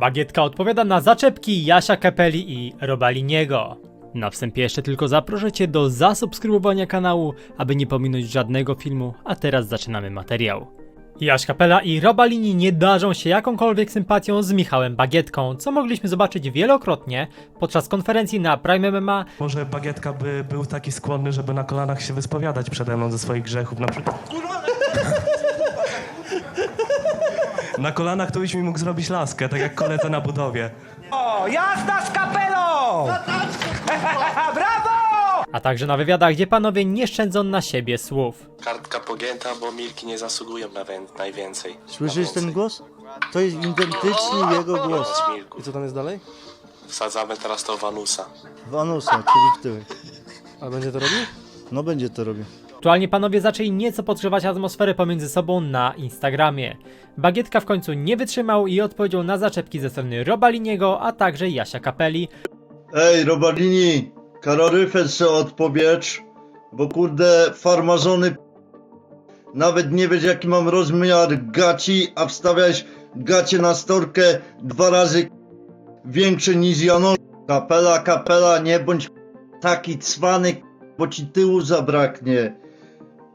Bagietka odpowiada na zaczepki Jasia Kapeli i Robaliniego. Na wstępie jeszcze tylko zaproszę Cię do zasubskrybowania kanału, aby nie pominąć żadnego filmu, a teraz zaczynamy materiał. Jaś Kapela i Robalini nie darzą się jakąkolwiek sympatią z Michałem Bagietką, co mogliśmy zobaczyć wielokrotnie podczas konferencji na Prime MMA Może Bagietka by był taki skłonny, żeby na kolanach się wyspowiadać przede mną ze swoich grzechów, na przykład... Na kolanach to byś mi mógł zrobić laskę, tak jak koledze na budowie. O, jazda z kapelą! Brawo! a także na wywiadach, gdzie panowie nie szczędzą na siebie słów. Kartka pogięta, bo milki nie zasługują na wę- najwięcej. Słyszysz ten głos? To jest identyczny jego głos. Milku. I co tam jest dalej? Wsadzamy teraz to w anusa. W anusa, czyli w tyłek. A będzie to robił? No będzie to robił. Aktualnie panowie zaczęli nieco podgrzewać atmosferę pomiędzy sobą na Instagramie. Bagietka w końcu nie wytrzymał i odpowiedział na zaczepki ze strony Robaliniego, a także Jasia Kapeli, Ej, Robalini, kaloryfer se odpowiedz, bo kurde, farmazony nawet nie wiesz jaki mam rozmiar gaci, a wstawiałeś gacie na storkę dwa razy większe niż Jano. Kapela, kapela, nie bądź taki cwany, bo ci tyłu zabraknie.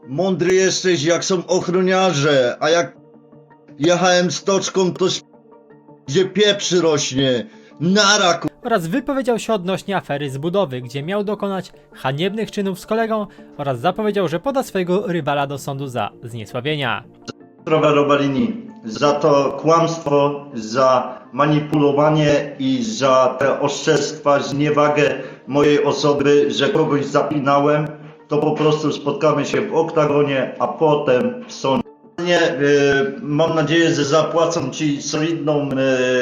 Mądry jesteś jak są ochroniarze, a jak jechałem stoczką to ś- gdzie pieprzy rośnie. Nara, oraz wypowiedział się odnośnie afery z budowy, gdzie miał dokonać haniebnych czynów z kolegą oraz zapowiedział, że poda swojego rywala do sądu za zniesławienia. Zdrowa Robalini, za to kłamstwo, za manipulowanie i za te oszczerstwa, zniewagę mojej osoby, że kogoś zapinałem, to po prostu spotkamy się w oktagonie, a potem w sądzie. Y, mam nadzieję, że zapłacą Ci solidną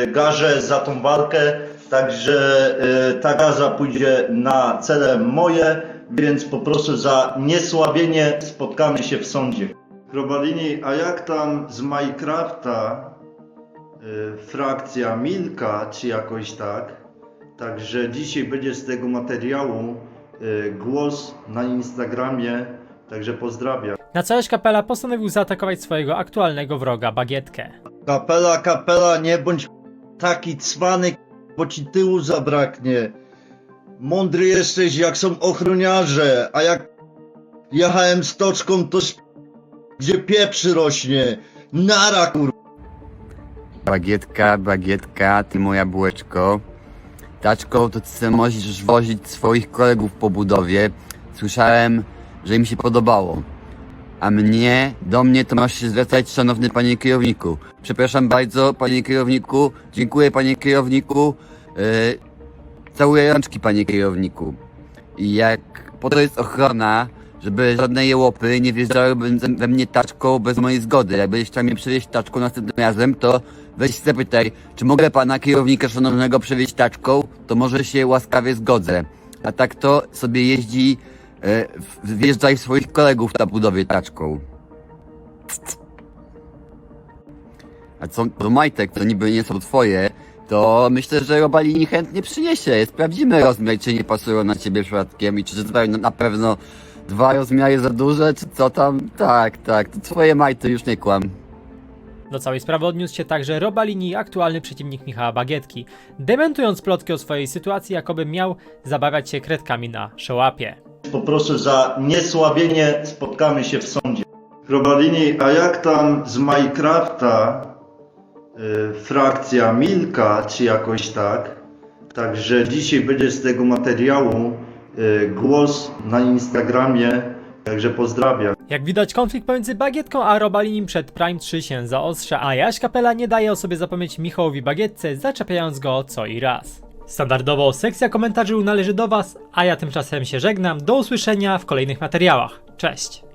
y, garzę za tą walkę, także y, ta garza pójdzie na cele moje, więc po prostu za niesławienie spotkamy się w sądzie. Robalini, a jak tam z Minecrafta frakcja Milka, czy jakoś tak? Także dzisiaj będzie z tego materiału głos na Instagramie, także pozdrawiam. Na Jaś Kapela postanowił zaatakować swojego aktualnego wroga Bagietkę. Kapela, kapela, nie bądź taki cwany, bo ci tyłu zabraknie. Mądry jesteś jak są ochroniarze, a jak jechałem stoczką to gdzie pieprzy rośnie. Nara kur... Bagietka, bagietka, ty moja bułeczko. Taczko, to ty możesz wozić swoich kolegów po budowie. Słyszałem, że im się podobało. A mnie, do mnie to masz się zwracać, szanowny panie kierowniku. Przepraszam bardzo, panie kierowniku. Dziękuję, panie kierowniku. Yy, całuję rączki, panie kierowniku. I jak po to jest ochrona, żeby żadne jełopy nie wjeżdżały we- mnie taczką bez mojej zgody. Jak będziesz chciał mnie przewieźć taczką następnym razem, to weź zapytaj, czy mogę pana kierownika szanownego przewieźć taczką, to może się łaskawie zgodzę. A tak to sobie jeździ, e, wjeżdżaj swoich kolegów na budowie taczką. A co do majtek, to niby nie są twoje, to myślę, że Robalini chętnie przyniesie. Sprawdzimy rozmiar, czy nie pasują na ciebie przypadkiem i czy zostają na pewno dwa rozmiary za duże, czy co tam. Tak, tak, to twoje majty, już nie kłam. Do całej sprawy odniósł się także Robalini, aktualny przeciwnik Michała Bagietki, dementując plotki o swojej sytuacji, jakoby miał zabawiać się kredkami na szołapie. Po prostu za niesławienie spotkamy się w sądzie. Robalini, a jak tam z Minecrafta y, frakcja Milka, czy jakoś tak? Także dzisiaj będzie z tego materiału y, głos na Instagramie, także pozdrawiam. Jak widać, konflikt pomiędzy Bagietką a Robalinim przed Prime 3 się zaostrza, a Jaś Kapela nie daje o sobie zapomnieć Michałowi Bagietce, zaczepiając go co i raz. Standardowo sekcja komentarzy należy do Was, a ja tymczasem się żegnam. Do usłyszenia w kolejnych materiałach. Cześć!